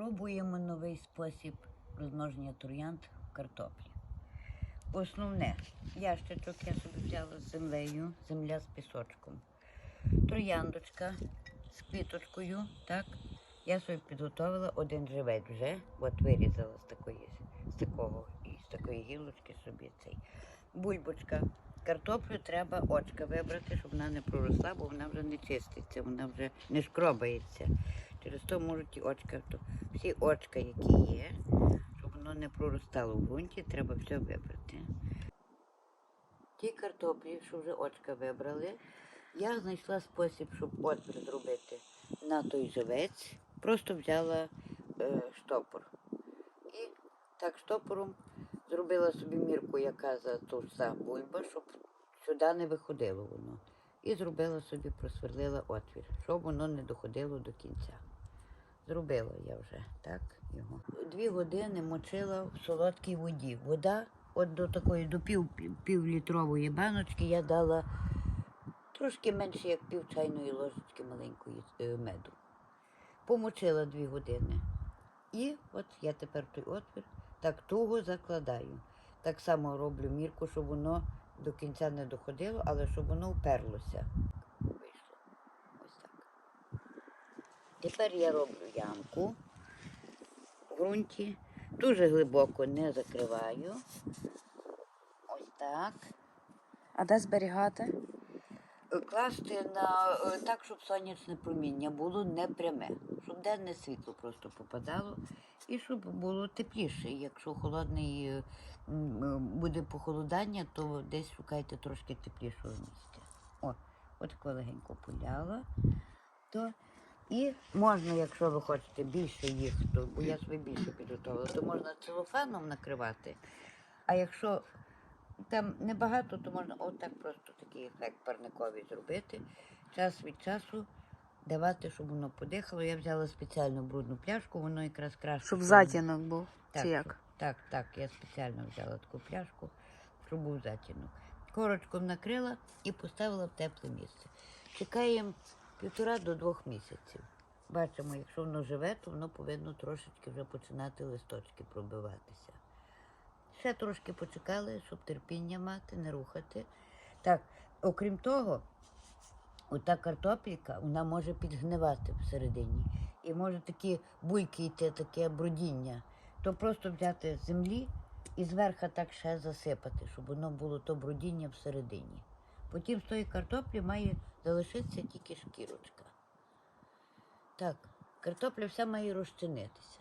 Пробуємо новий спосіб розмноження троянд в картоплі. Основне, ящичок я собі взяла з землею, земля з пісочком. Трояндочка з квіточкою, так. Я собі підготовила один живець вже, от вирізала з такої, з такого, з такої гілочки собі цей. Бульбочка. Картоплю треба очка вибрати, щоб вона не проросла, бо вона вже не чиститься, вона вже не шкробається. Через то можуть і очка, то всі очка, які є, щоб воно не проростало в ґрунті, треба все вибрати. Ті картоплі, що вже очка вибрали, я знайшла спосіб, щоб отвір зробити на той живець. Просто взяла е, штопор. І так штопором зробила собі мірку, яка за товста бульба, щоб сюди не виходило воно. І зробила собі, просверлила отвір, щоб воно не доходило до кінця. Зробила я вже так його. Дві години мочила в солодкій воді. Вода, от до такої, до пів, півлітрової баночки я дала трошки менше, як пів чайної ложечки маленької е, меду. Помочила дві години. І от я тепер той отвір так туго закладаю. Так само роблю мірку, щоб воно до кінця не доходило, але щоб воно вперлося. Вийшло. Ось так. Тепер я роблю ямку в ґрунті. Дуже глибоко не закриваю. Ось так. А де зберігати? Класти на е, так, щоб сонячне проміння було не пряме, щоб денне світло просто попадало, і щоб було тепліше. Якщо холодний е, е, буде похолодання, то десь шукайте трошки теплішого місця. О, от коли легенько поляла, то і можна, якщо ви хочете більше їх, то бо я собі більше підготувала, то можна целофаном накривати. А якщо там небагато, то можна отак просто такий ефект парниковий зробити. Час від часу давати, щоб воно подихало. Я взяла спеціальну брудну пляшку, воно якраз краще. Щоб затінок був. Так, Чи щоб- як? Так, так, я спеціально взяла таку пляшку, щоб був затінок. Корочком накрила і поставила в тепле місце. Чекаємо півтора до двох місяців. Бачимо, якщо воно живе, то воно повинно трошечки вже починати листочки пробиватися. Ще трошки почекали, щоб терпіння мати, не рухати. Так, окрім того, ота картопелька, вона може підгнивати всередині. І може такі буйки йти, таке бродіння. То просто взяти з землі і зверху так ще засипати, щоб воно було то бродіння всередині. Потім з тої картоплі має залишитися тільки шкірочка. Так, картопля вся має розчинитися.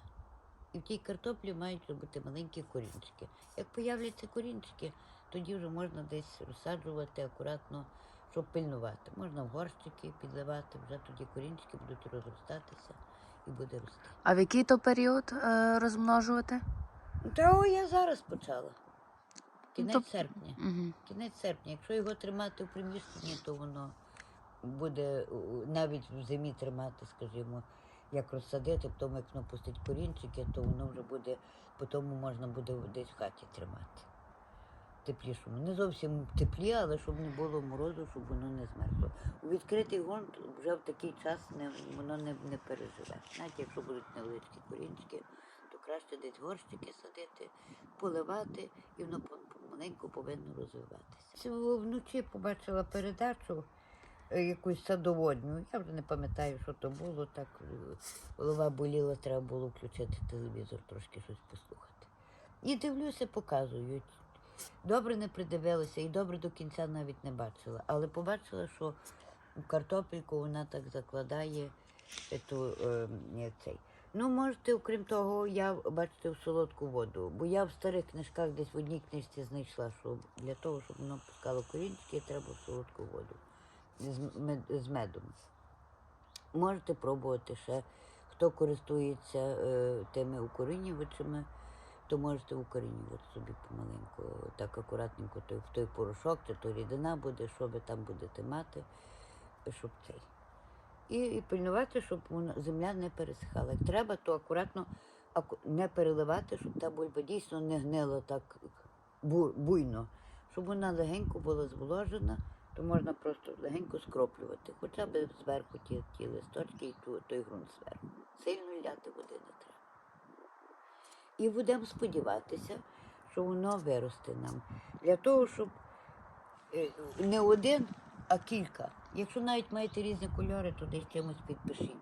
І в тій картоплі мають бути маленькі корінчики. Як появляться корінчики, тоді вже можна десь розсаджувати акуратно, щоб пильнувати. Можна в горщики підливати, вже тоді корінчики будуть розростатися і буде рости. А в який то період е, розмножувати? Та о, я зараз почала. Кінець то- серпня. Угу. Кінець серпня. Якщо його тримати в приміщенні, то воно буде у, навіть в зимі тримати, скажімо, як розсадити, потім як воно пустить корінчики, то воно вже буде, потім можна буде десь в хаті тримати. Теплішому. Не зовсім теплі, але щоб не було морозу, щоб воно не змерзло. У відкритий ґрунт вже в такий час не, воно не, не переживе. Навіть якщо будуть невеличкі корінчики, то краще десь горщики садити, поливати, і воно по- помаленьку повинно розвиватися. Вночі побачила передачу е, якусь садоводню. Я вже не пам'ятаю, що то було. Так е, голова боліла, треба було включити телевізор, трошки щось послухати. І дивлюся, показують. Добре не придивилася і добре до кінця навіть не бачила. Але побачила, що картопельку вона так закладає е, е, цей. Ну, можете, окрім того, я бачите в солодку воду, бо я в старих книжках десь в одній книжці знайшла, що для того, щоб воно пускало корінчики, треба в солодку воду з, мед- з медом. Можете пробувати ще. Хто користується е, тими укорінювачами, то можете укорінювати собі помаленьку, так акуратненько той, в той порошок, чи то рідина буде, що ви там будете мати, щоб цей. І, і пильнувати, щоб вона- земля не пересихала. Як треба, то акуратно аку- не переливати, щоб та бульба дійсно не гнила так буйно, щоб вона легенько була зволожена, то можна просто легенько скроплювати, хоча б зверху ті, ті листочки і ту, той ґрунт зверху. Сильно ляти води не треба. І будемо сподіватися, що воно виросте нам. Для того, щоб е, не один, а кілька. Якщо навіть маєте різні кольори, то десь чимось підпишіть.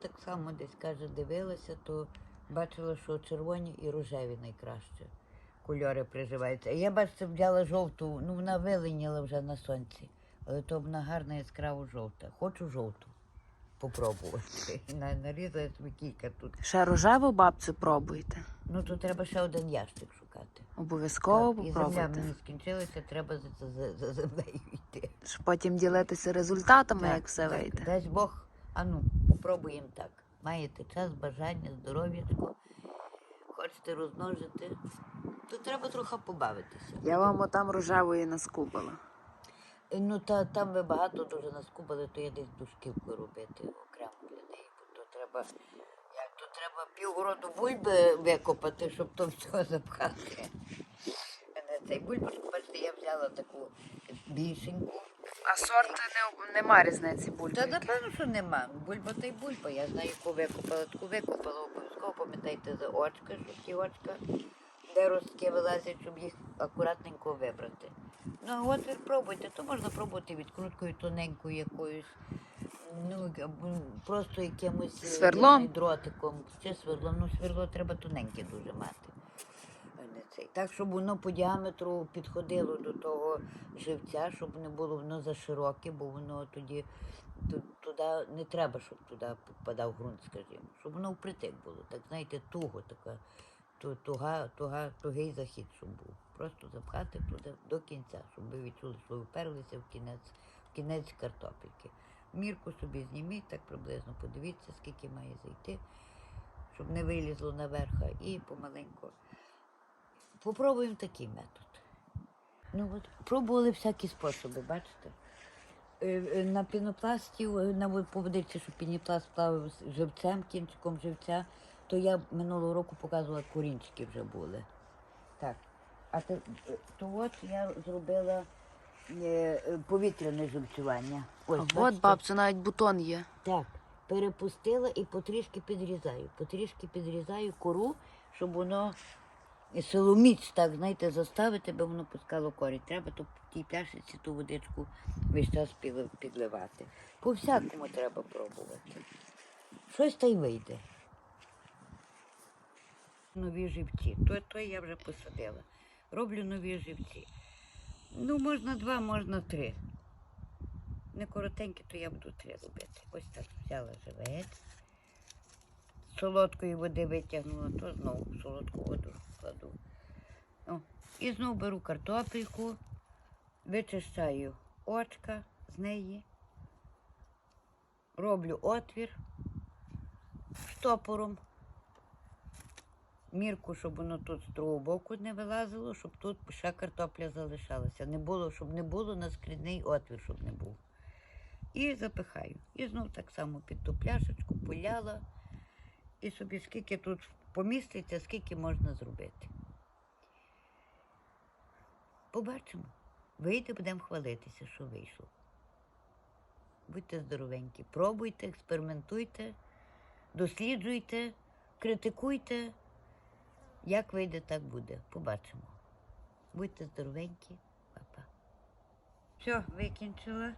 Так само десь каже, дивилася, то бачила, що червоні і рожеві найкраще кольори приживаються. А Я бачите, взяла жовту, ну вона виленіла вже на сонці, але то вона гарна яскраво жовта. Хочу жовту попробувати. На- Нарізала собі кілька тут. Ще рожеву бабцю пробуйте. Ну то треба ще один ящик шукати. Обов'язково Так, і земля попробуйте. мені скінчилася, треба за, за, за, за землею йти. Щоб потім ділитися результатами, Так, як все так, вийде. Дасть Бог, а ну, попробуємо так. Маєте час, бажання, здоров'ячко, хочете розмножити, то треба трохи побавитися. Я вам отам рожевої наскубала. Е, Ну, та там ви багато дуже наскубали, то я десь дужківку робити окремо для неї. Бо то треба, треба півгороду бульби викопати, щоб то все запхати. Цей бульбашку, бачите, я взяла таку більшеньку. А сорт не, нема різниці бульби. Та напевно, що нема. Бульба та й бульба. Я знаю, яку викопала, таку викопала, обов'язково пам'ятайте за очка, що ті очка, де ростки вилазять, щоб їх акуратненько вибрати. Ну, а от ви пробуйте, то можна пробувати відкруткою тоненькою якоюсь. Ну, просто якимось е, Сверлом? дротиком чи сверлом. Ну, сверло треба тоненьке дуже мати. Так, щоб воно по діаметру підходило до того живця, щоб не було воно за широке, бо воно тоді туди не треба, щоб туди попадав ґрунт, скажімо, щоб воно впритик було. Так знаєте, туго така, туга, туга, тугий захід, щоб був. Просто запхати туди до кінця, щоб ви відчули, що ви вперлися в кінець, в кінець картопельки. Мірку собі зніміть, так приблизно подивіться, скільки має зайти, щоб не вилізло наверха, і помаленько. Попробуємо такий метод. Ну от пробували всякі способи, бачите? Е, е, На пінопласті, на вод- що пінопласт плавав живцем, кінчиком живця, то я минулого року показувала корінчики вже були. Так. А те, е, то от я зробила повітряне живцювання. Ось, А от бабцю навіть бутон є. Так, перепустила і потрішки підрізаю. Потрішки підрізаю кору, щоб воно силоміць, так, знаєте, заставити, би воно пускало корінь. Треба то в тій пляшечці ту водичку весь час підливати. По всякому треба пробувати. Щось та й вийде. Нові живці. То, то я вже посадила. Роблю нові живці. Ну, можна два, можна три. Не коротенькі, то я буду три робити. Ось так взяла живець. Солодкої води витягнула, то знову солодку воду кладу. О, і знову беру картопельку, вичищаю очка з неї, роблю отвір штопором. Мірку, щоб воно тут з другого боку не вилазило, щоб тут ще картопля залишалася. Не було, щоб не було наскрідний отвір, щоб не був. І запихаю. І знов так само під ту пляшечку поляла. І собі скільки тут поміститься, скільки можна зробити. Побачимо. Вийде, будемо хвалитися, що вийшло. Будьте здоровенькі, пробуйте, експериментуйте, досліджуйте, критикуйте. Як вийде, так буде. Побачимо. Будьте здоровенькі, Па-па. Все, викінчила,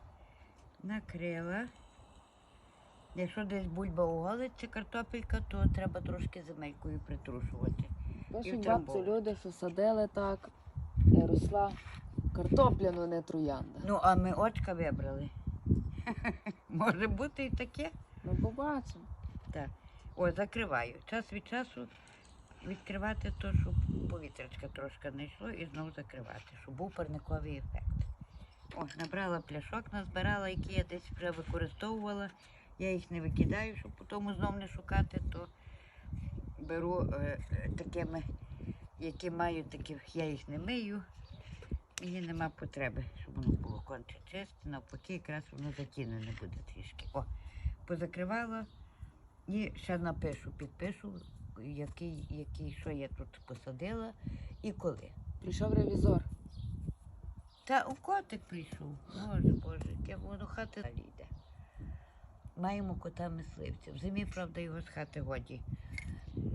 накрила. Якщо десь бульба оголиться, картопелька, то треба трошки земелькою притрушувати. Пишуть втрамбовувати. бабцю люди, що садили так, і росла картопля, ну не троянда. Ну, а ми очка вибрали. Може бути і таке. Ну побачимо. Так. О, закриваю. Час від часу відкривати то, щоб повітрячка трошки не йшло, і знову закривати, щоб був парниковий ефект. О, набрала пляшок, назбирала, які я десь вже використовувала. Я їх не викидаю, щоб потім знов не шукати, то беру е, е, такими, які маю, таких я їх не мию. Мені нема потреби, щоб воно було конче чисте, навпаки, якраз воно затінене буде трішки. О, позакривала і ще напишу, підпишу, який, який, що я тут посадила і коли. Прийшов ревізор. Та у котик прийшов. Боже, боже, яке воно хати далі йде. Маємо кота мисливця. В зимі, правда, його з хати годі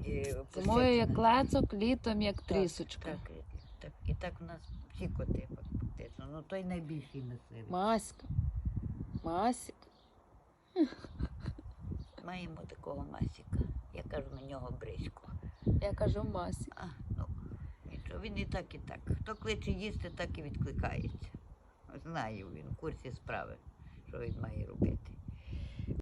е, Зимою як клецок, літом як трісочка. Так, так, і так у нас всі коти фактично. Ну той найбільший мисливець. Маська. Масік. Маємо такого масіка. Я кажу на нього бризько. Я кажу масік. А, ну, нічого, він і так, і так. Хто кличе їсти, так і відкликається. Знає він в курсі справи, що він має робити.